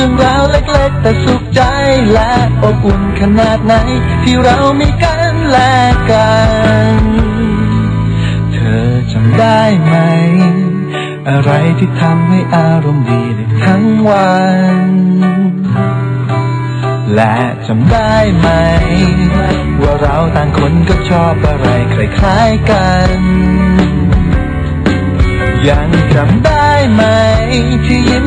รื่องราวเล็กๆ แต่สุขใจและอบอุ่นขนาดไหน ที่เรามีกันและกัน เธอจำได้ไหม อะไรที่ทำให้อารมณ์ดีได้ทั้งวัน และจำได้ไหม ว่าเราต่างคนก็ชอบอะไรคล้ายๆกันยังจำได้ไหมที่ยิ้ม